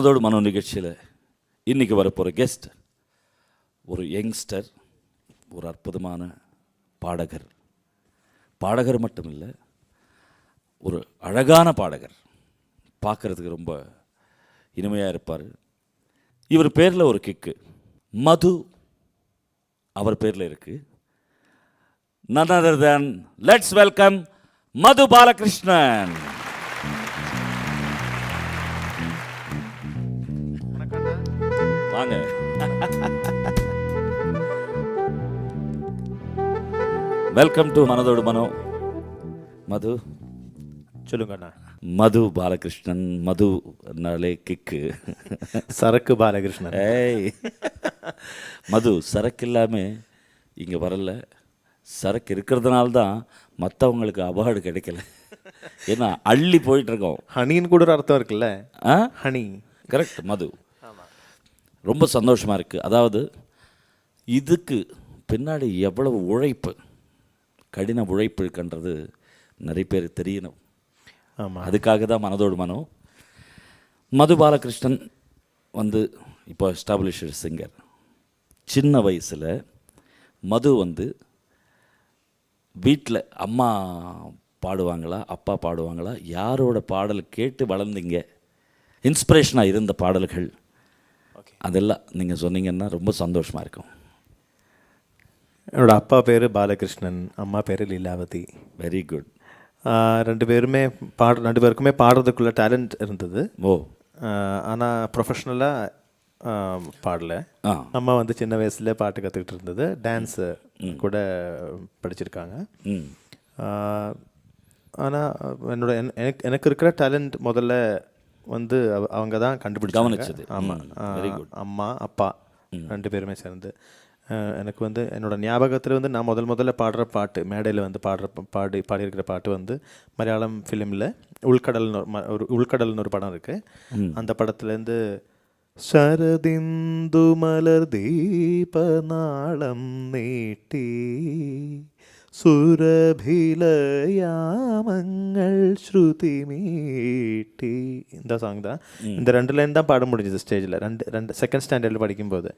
அதோடு மனோ நிகழ்ச்சியில் இன்றைக்கி வரப்போகிற கெஸ்ட் ஒரு யங்ஸ்டர் ஒரு அற்புதமான பாடகர். பாடகர் மட்டும் இல்லை ஒரு அழகான பாடகர். பார்க்குறதுக்கு ரொம்ப இனிமையாக இருப்பார். இவர் பேரில் ஒரு கிக்கு மது அவர் பேரில் இருக்கு. None other than welcome Madhu Balakrishnan. Welcome to மனதோடு மனோ. மது. சொல்லுங்க அண்ணா. மது பாலகிருஷ்ணன் மதுனாலே கிக்கு. சரக்கு பாலகிருஷ்ணன். ஏய். மது சரக்கு இல்லாமல் இங்கே வரல. சரக்கு இருக்கிறதுனால தான் மற்றவங்களுக்கு அவார்டு கிடைக்கல. ஏன்னா அள்ளி போயிட்டு இருக்கோம் ஹனின்னு கூட ஒரு அர்த்தம் இருக்குல்ல? ஆ? ஹனி. கரெக்ட் மது. ரொம்ப சந்தோஷமாக இருக்குது அதாவது இதுக்கு பின்னாடி எவ்வளவு உழைப்பு கடின உழைப்பு இருக்குன்றது நிறைய பேர் தெரியணும். ஆமாம் அதுக்காக தான் மனதோடு மனோ. மது பாலகிருஷ்ணன் வந்து இப்போ எஸ்டாப்ளிஷ்டு சிங்கர் சின்ன வயசில் மது வந்து வீட்டில் அம்மா பாடுவாங்களா அப்பா பாடுவாங்களா யாரோட பாடல் கேட்டு வளர்ந்தீங்க இன்ஸ்பிரேஷனாக இருந்த பாடல்கள். ஓகே அதெல்லாம் நீங்கள் சொன்னீங்கன்னா ரொம்ப சந்தோஷமாக இருக்கும். என்னோட அப்பா பேர் பாலகிருஷ்ணன் அம்மா பேர் லீலாவதி. வெரி குட் ரெண்டு பேருமே பாட ரெண்டு பேருக்குமே பாடுறதுக்குள்ள டேலண்ட் இருந்தது. ஓ. ஆனால் ப்ரொஃபஷ்னலாக பாடல. அம்மா வந்து சின்ன வயசுல பாட்டு கற்றுக்கிட்டு இருந்தது. டான்ஸு கூட படிச்சிருக்காங்க. ஆனால் என்னோட என்- எனக்கு எனக்கு இருக்கிற டேலண்ட் முதல்ல வந்து அவ- அவங்க தான் கண்டுபிடிச்சாங்க. கவனிச்சது. ஆமாம். அம்மா அப்பா ரெண்டு பேருமே சேர்ந்து. எனக்கு வந்து என்னோட ஞாபகத்தில் வந்து நான் முதல் முதல்ல பாடுற பாட்டு மேடையில் வந்து பாடுற ப- பாடி பாடியிருக்கிற பாட்டு வந்து மலையாளம் ஃபிலிமில் உள்கடல்னு ஒரு ம- ஒரு உள்கடல்னு ஒரு படம் இருக்குது அந்த படத்துலேருந்து ശരദിന്ദു മലർ ദീപനാളം നീട്ടി சுரபிலயாமங்கள் ஸ்ருதி மீட்டி இந்த சாங் தான் இந்த ரெண்டு லைன் தான் பாட முடிஞ்சது ஸ்டேஜில் ரெண்டு ரெண்டு செகண்ட் ஸ்டாண்டர்டில் படிக்கும்போது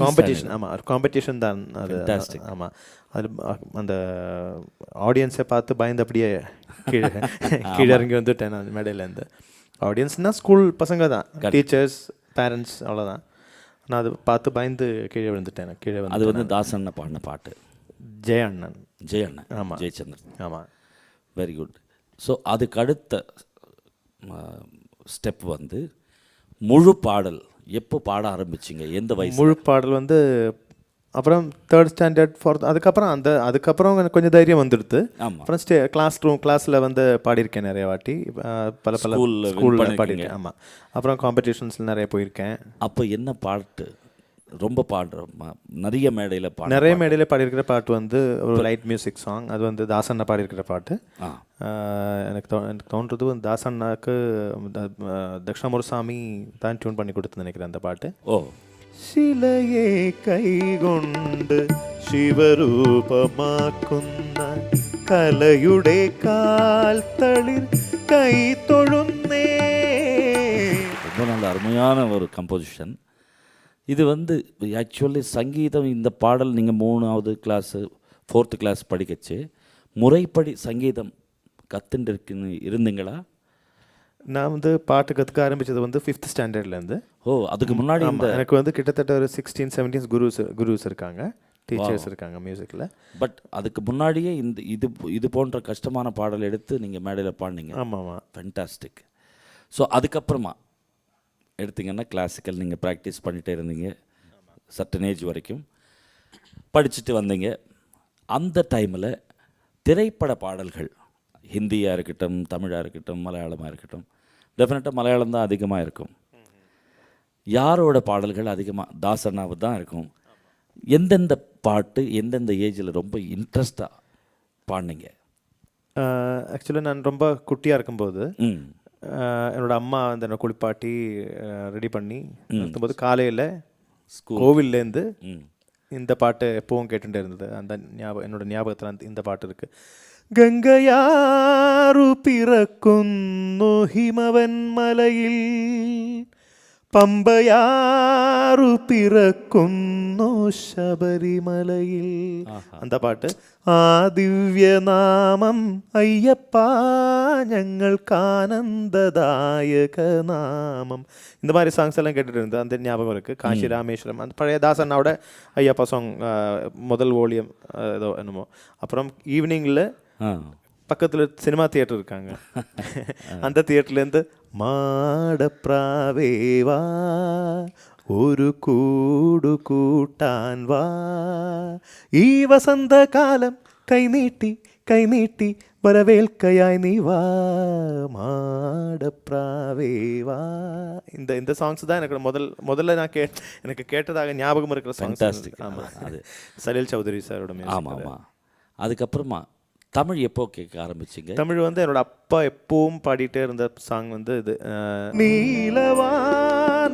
காம்படிஷன் ஆமாம் ஒரு காம்படிஷன் தான் அது ஆமாம் அது அந்த ஆடியன்ஸை பார்த்து பயந்து அப்படியே கீழே கீழே இறங்கி வந்துட்டேன் அந்த மேடையிலேருந்து ஆடியன்ஸ்னால் ஸ்கூல் பசங்க தான் டீச்சர்ஸ் பேரண்ட்ஸ் அவ்வளோதான் நான் அது பார்த்து பயந்து கீழே விழுந்துட்டேன் கீழே வந்து அது வந்து தாசன் பாடின பாட்டு ஜெய அண்ணன் ஜெய அண்ணன் ஆமா. ஜெயச்சந்திரன். ஆமாம் வெரி குட் ஸோ அதுக்கு அடுத்த ஸ்டெப் வந்து முழு பாடல். எப்போ பாட ஆரம்பிச்சிங்க? எந்த வயசு முழு பாடல் வந்து அப்புறம் தேர்ட் ஸ்டாண்டர்ட் ஃபோர்த் அதுக்கப்புறம் அந்த அதுக்கப்புறம் எனக்கு கொஞ்சம் தைரியம் வந்துடுது. ஆமாம் அப்புறம் ஸ்டே கிளாஸ் ரூம் கிளாஸில் வந்து பாடியிருக்கேன் நிறைய வாட்டி. பல பல ஸ்கூலில். பாடியிருக்கேன். ஆமாம் அப்புறம் காம்படிஷன்ஸில் நிறைய போயிருக்கேன். அப்போ என்ன பாட்டு? ரொம்ப பாடுற ம- நிறைய மேடையில் பாட நிறைய மேடையில் பாடியிருக்கிற பாட்டு வந்து ஒரு லைட் மியூசிக் சாங் அது வந்து தாசண்ணா பாடியிருக்கிற பாட்டு ஆ ஆஹ் எனக்கு தோ எனக்கு தோன்றது வந்து தாசண்ணாக்கு த- ஆஹ் தக்ஷணாமுரசாமி தான் டியூன் பண்ணி கொடுத்து நினைக்கிறேன் அந்த பாட்டு ஓ ശിലയെ കൈകൊണ്ട് ശിവരൂപമാക്കുന്ന കലയുടെ കാൽ തളിർ കൈ തൊഴുന്നേ ரொம்ப நல்ல அருமையான ஒரு கம்போசிஷன் இது வந்து ஆக்சுவலி சங்கீதம் இந்த பாடல் நீங்கள் மூணாவது கிளாஸு ஃபோர்த்து கிளாஸ் படிக்கச்சு. முறைப்படி சங்கீதம் கத்துட்டு இருக்குன்னு இருந்தீங்களா? நான் வந்து பாட்டு கற்றுக்க ஆரம்பிச்சது வந்து ஃபிஃப்த் ஸ்டாண்டர்ட்லேருந்து ஓ அதுக்கு முன்னாடி எனக்கு வந்து கிட்டத்தட்ட ஒரு சிக்ஸ்டீன் செவன்டீன் குருஸ் குருஸ் இருக்காங்க. டீச்சர்ஸ் இருக்காங்க மியூசிக்கில் பட் அதுக்கு முன்னாடியே இந்த இது இது போன்ற கஷ்டமான பாடல் எடுத்து நீங்கள் மேடையில் பாடினீங்க. ஆமாம். ஆமாம் ஃபென்டாஸ்டிக் ஸோ அதுக்கப்புறமா எடுத்தீங்கன்னா கிளாசிக்கல் நீங்கள் ப்ராக்டிஸ் பண்ணிகிட்டே இருந்தீங்க. சர்டன் ஏஜ் வரைக்கும். படிச்சுட்டு வந்தீங்க. அந்த டைமில் திரைப்பட பாடல்கள் ஹிந்தியாக இருக்கட்டும் தமிழாக இருக்கட்டும் மலையாளமாக இருக்கட்டும் டெஃபினட்டாக மலையாளம் தான் அதிகமாக இருக்கும். யாரோட பாடல்கள் அதிகமாக தாசனாவு தான் இருக்கும். எந்தெந்த பாட்டு எந்தெந்த ஏஜில் ரொம்ப இன்ட்ரெஸ்டாக பாடினீங்க? ஆக்சுவலாக நான் ரொம்ப குட்டியாக இருக்கும்போது என்னோட அம்மா வந்து என்னை குளிப்பாட்டி ரெடி பண்ணி நிறுத்தும்போது காலையில் ஸ்கூல் கோவில்லேருந்து ம் இந்த பாட்டு எப்பவும் கேட்டுட்டே இருந்தது அந்த ஞாபகம் என்னோட ஞாபகத்தில் அந்த இந்த பாட்டு இருக்கு ഗംഗയാറു പിറക്കുന്നു ഹിമവൻ മലയിൽ പമ്പയാറു പിറക്കുന്നു ശബരിമലയിൽ എന്താ പാട്ട് ആ ദിവ്യനാമം അയ്യപ്പ ഞങ്ങൾക്കാനന്ദദായക നാമം இந்த மாதிரி சாங்ஸ் எல்லாம் கேட்டுட்டு இருந்தது அந்த ஞாபகம் இருக்கு காசி ராமேஸ்வரம் அந்த பழைய தாசனோட ஐயப்பா சாங் முதல் ஓலியம் ஏதோ என்னமோ அப்புறம் ஈவினிங்கில் ஆ பக்கத்தில் சினிமா தியேட்டர் இருக்காங்க. அந்த தியேட்டர்லேருந்து மாடப்ராவேவா ஒரு கூடு கூட்டான் வா. ஈ வசந்த காலம் கை நீட்டி கை நீட்டி வரவேல்கையாய் நீ வா மாடப்ராவேவா இந்த இந்த சாங்ஸ் தான் எனக்கு முதல் முதல்ல நான் கே எனக்கு கேட்டதாக ஞாபகம் இருக்கிற சாங்ஸ் ஆமாம் சலீல் சௌதரி சாரோட ஆமாம் ஆமாம் அதுக்கப்புறமா தமிழ் எப்போ கேட்க ஆரம்பிச்சிங்க? தமிழ் வந்து என்னோட அப்பா எப்பவும் பாடிட்டே இருந்த சாங் வந்து இது நீலவான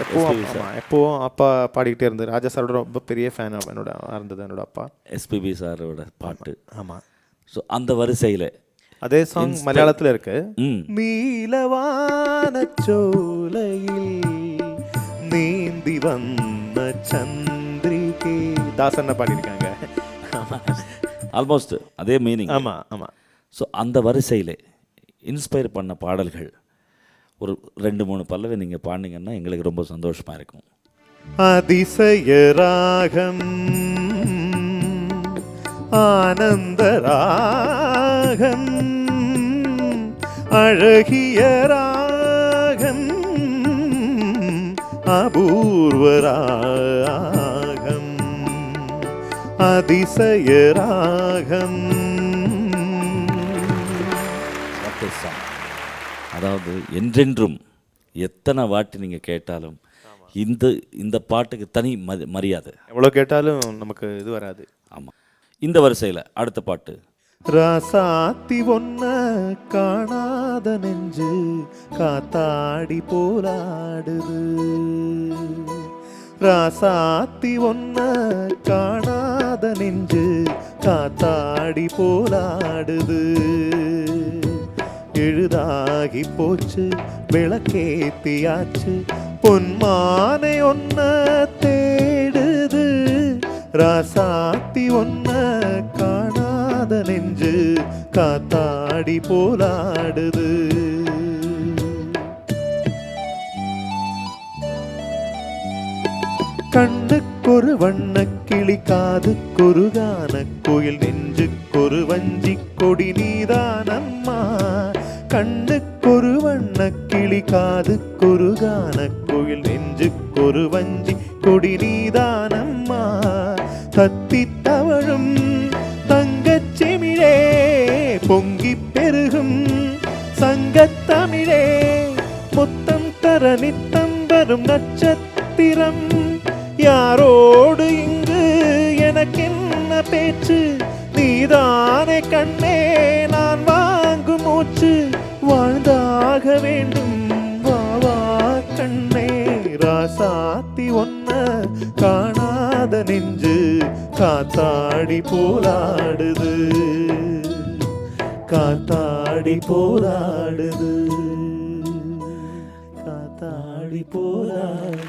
எப்பவும் எப்பவும் அப்பா பாடிக்கிட்டே இருந்தது. ராஜா சாரோட ரொம்ப பெரிய ஃபேன் என்னோட இருந்தது என்னோட அப்பா. எஸ்பிபி சாரோட பாட்டு. ஆமாம் ஸோ அந்த வரிசையில் அதே சாங் மலையாளத்தில் இருக்கு. நீலவான சோலையில் நீந்தி வந்த சந்திரிகே. தாசன்ன பாடியிருக்காங்க? ஆல்மோஸ்ட் அதே மீனிங் ஆமாம் ஆமாம் ஸோ அந்த வரிசையில் இன்ஸ்பயர் பண்ண பாடல்கள் ஒரு ரெண்டு மூணு பல்லவி நீங்கள் பாடினீங்கன்னா எங்களுக்கு ரொம்ப சந்தோஷமாக இருக்கும். அதிசய ராகம் ஆனந்த ராகம் அழகிய ராகம் அபூர்வராகம் அதிசயராகம். அதாவது என்றென்றும் எத்தனை வாட்டி நீங்கள் கேட்டாலும் இந்த இந்த பாட்டுக்கு தனி மரி மரியாதை. எவ்வளோ கேட்டாலும் நமக்கு இது வராது. ஆமாம் இந்த வரிசையில் அடுத்த பாட்டு. ராசாத்தி ஒன்ன காத நெஞ்சு காத்தாடி போலாடுது. ராசாத்தி ஒன்ன காணாத நெஞ்சு காத்தாடி போலாடுது. எழுதாகி போச்சு விளக்கேத்தியாச்சு பொன்மானை ஒன்ன தேடுது. ராசாத்தி ஒன்ன காணாத நெஞ்சு காத்தாடி போலாடுது. கண்ணுக்கொரு வண்ண கிளி காதுக்கொரு கான கோயில் நெஞ்சுக்கொரு வஞ்சி கொடி நீதானம்மா. கண்ணுக்கொரு வண்ண கிளி காதுக்கொரு கான கோயில் நெஞ்சுக்கொரு வஞ்சி கொடி நீதானம்மா. தத்தி தவழும் நித்தம் வரும் நட்சத்திரம். யாரோடு இங்கு எனக்கென்ன பேச்சு? நீதானே கண்ணே நான் வாங்கும் மூச்சு. வாழ்ந்தாக வேண்டும் வாவா கண்ணே. ராசாத்தி ஒன்ன காணாத நெஞ்சு காத்தாடி போலாடுது. காத்தாடி போராடுது காத்தாடி போராடுது